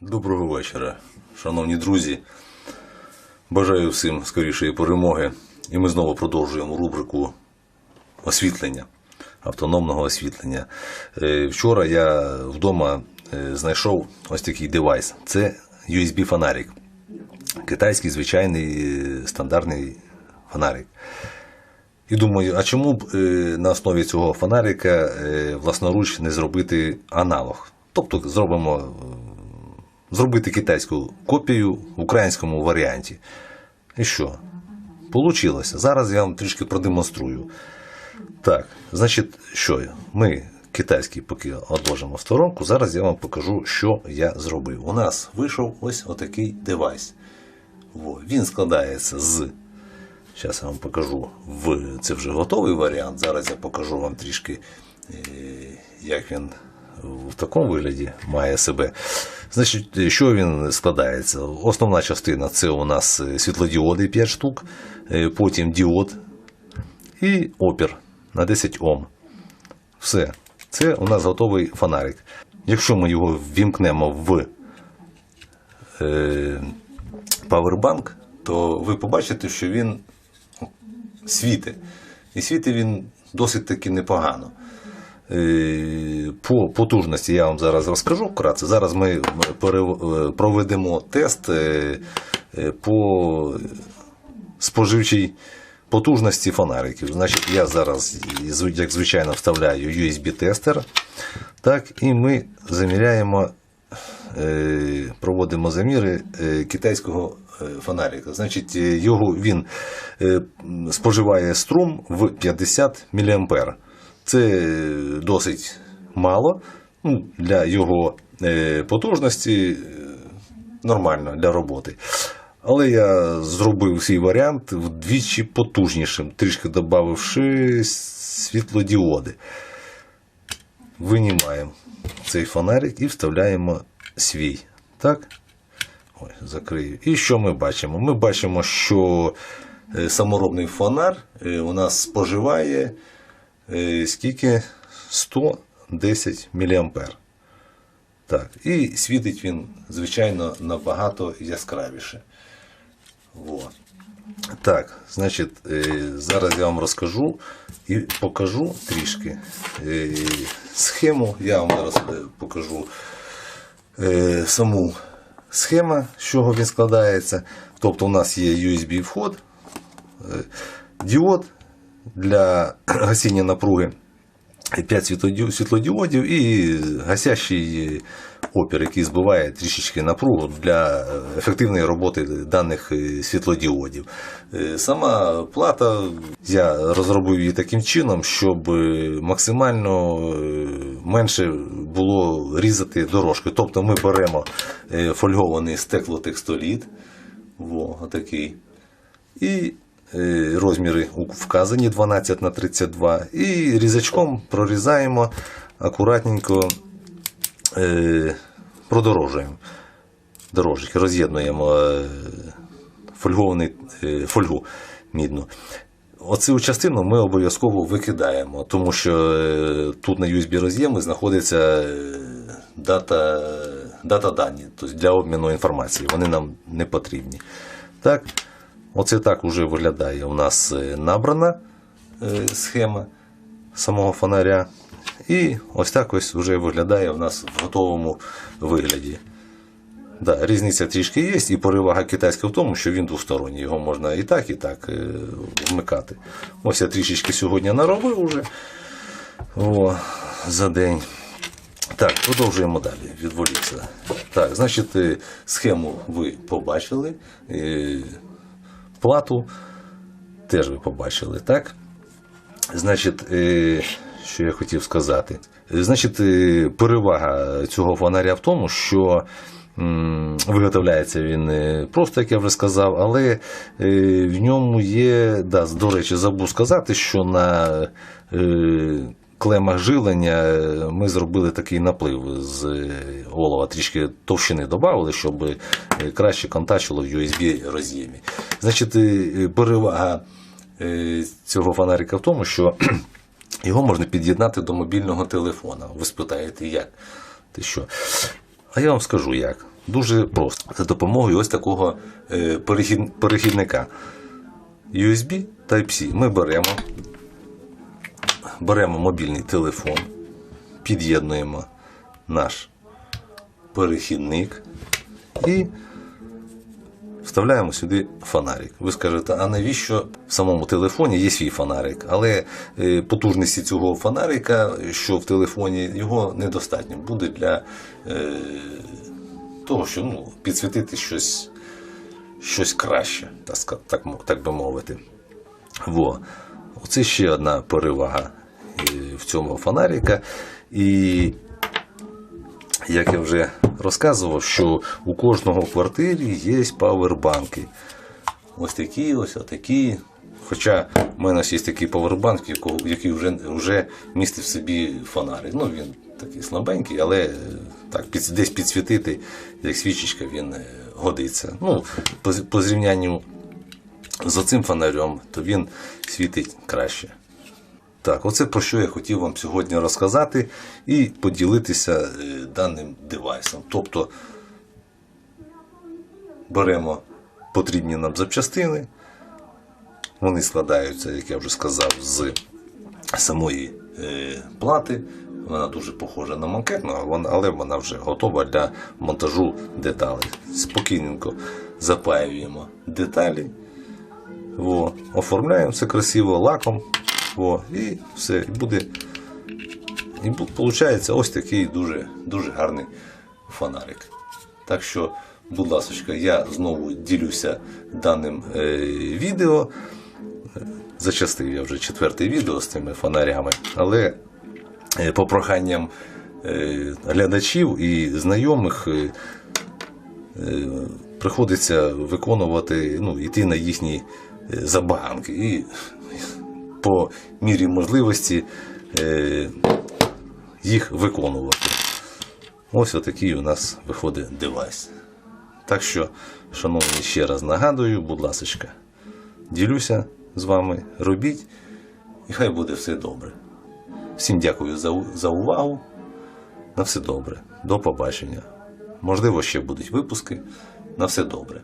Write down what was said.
Доброго вечора, шановні друзі. Бажаю всім скорішої перемоги. І ми знову продовжуємо рубрику освітлення, автономного освітлення. Е, Вчора я вдома е, знайшов ось такий девайс. Це USB-фонарик. Китайський звичайний е, стандартний фонарик. І думаю, а чому б на основі цього фонарика власноруч не зробити аналог? Тобто зробимо зробити китайську копію в українському варіанті. І що? Получилося. Зараз я вам трішки продемонструю. Так, значить, що? Ми китайський поки одложимо в сторонку. Зараз я вам покажу, що я зробив. У нас вийшов ось отакий девайс. Во, він складається з. Зараз я вам покажу в це вже готовий варіант. Зараз я покажу вам трішки, е, як він в такому вигляді має себе. Значить, що він складається? Основна частина це у нас е, світлодіоди 5 штук, е, потім діод і опір на 10 Ом. Все. Це у нас готовий фонарик. Якщо ми його ввімкнемо в е, павербанк, то ви побачите, що він світить. І світить він досить таки непогано. Е, По потужності я вам зараз розкажу вкратце. Зараз ми е, проведемо тест е, по споживчій потужності фонариків. Значить, я зараз, як звичайно, вставляю USB-тестер. Так, і ми заміряємо, проводимо заміри китайського фонарика. Значить, його він споживає струм в 50 мА. Це досить мало ну, для його е, потужності. е, Нормально для роботи. Але я зробив свій варіант вдвічі потужнішим, трішки додавши світлодіоди. Винімаємо цей фонарик і вставляємо свій. Так? Ой, закрию. І що ми бачимо? Ми бачимо, що е, саморобний фонар у нас споживає скільки? 110 мА. Так, і світить він, звичайно, набагато яскравіше. Вот. Так, значить, е, зараз я вам розкажу і покажу трішки е, схему. Я вам зараз е, покажу е, саму схему, з чого він складається. Тобто у нас є USB-вход, е, діод для гасіння напруги. 5 світлодіодів і гасящий опір, який збиває трішечки напругу для ефективної роботи даних е, світлодіодів. Е, Сама плата я розробив її таким чином, щоб е, максимально е, менше було різати дорожки. Тобто ми беремо е, фольгований стеклотекстоліт, во, отакий, і е, розміри вказані 12 на 32 і різачком прорізаємо акуратненько, е, продорожуємо дорожки, роз'єднуємо е, фольгований е, фольгу мідну. Оцю частину ми обов'язково викидаємо, тому що е, тут на USB роз'ємі знаходиться е, дата, дата дані, тобто для обміну інформації. Вони нам не потрібні. Так, оце так вже виглядає у нас е, набрана е, схема самого фонаря. І ось так ось вже виглядає у нас в готовому вигляді. Да, різниця трішки є, і перевага китайська в тому, що він двосторонній. Його можна і так, і так е, вмикати. Ось я трішечки сьогодні наробив уже О, за день. Так, продовжуємо далі. Відволікся. Так, значить, схему ви побачили. Плату теж ви побачили, так? Значить, е, що я хотів сказати? Значить, е, перевага цього фонаря в тому, що виготовляється він е, просто, як я вже сказав, але в ньому є, да, до речі, забув сказати, що на клемах жилення е, ми зробили такий наплив з е, олова, трішки товщини додали, щоб е, краще контачило в USB роз'ємі. Значить, е, перевага е, цього фонарика в тому, що його можна під'єднати до мобільного телефона. Ви спитаєте, як? Ти що? А я вам скажу як. дуже просто. За допомогою ось такого е, перехідника. USB Type-C. Ми беремо, беремо мобільний телефон, під'єднуємо наш перехідник і вставляємо сюди фонарик. Ви скажете, а навіщо в самому телефоні є свій фонарик? Але е, потужності цього фонарика, що в телефоні, його недостатньо буде для е, того, щоб ну, підсвітити щось, щось краще, так, так, так би мовити. Во. Оце ще одна перевага в цьому фонарика. І як я вже розказував, що у кожного квартирі є павербанки. Ось такі, ось такі. Хоча в мене є такий павербанк, який вже, вже містить в собі фонарик. Ну, він такий слабенький, але е, так, під, десь підсвітити, як свічечка, він е, годиться. Ну, по, по зрівнянню з цим фонарем, то він світить краще. Так, оце про що я хотів вам сьогодні розказати і поділитися е, даним девайсом. Тобто беремо потрібні нам запчастини, вони складаються, як я вже сказав, з самої е, плати. Вона дуже похожа на макетну, але вона- вже готова для монтажу деталей. Спокійненько запаюємо деталі. Во, оформляємо все красиво лаком. Во, і все. І буде. І виходить ось такий дуже, дуже гарний фонарик. Так що, будь ласка, я знову ділюся даним е, відео. Зачастив я вже четверте відео з цими фонарями, але е, по проханням е, глядачів і знайомих е, е, приходиться виконувати, ну, йти на їхні е, забаганки. І по мірі можливості е, їх виконувати. Ось отакий у нас виходить девайс. Так що, шановні, ще раз нагадую, будь ласка, ділюся з вами, робіть, і хай буде все добре. Всім дякую за, за увагу. На все добре. До побачення. Можливо, ще будуть випуски. На все добре.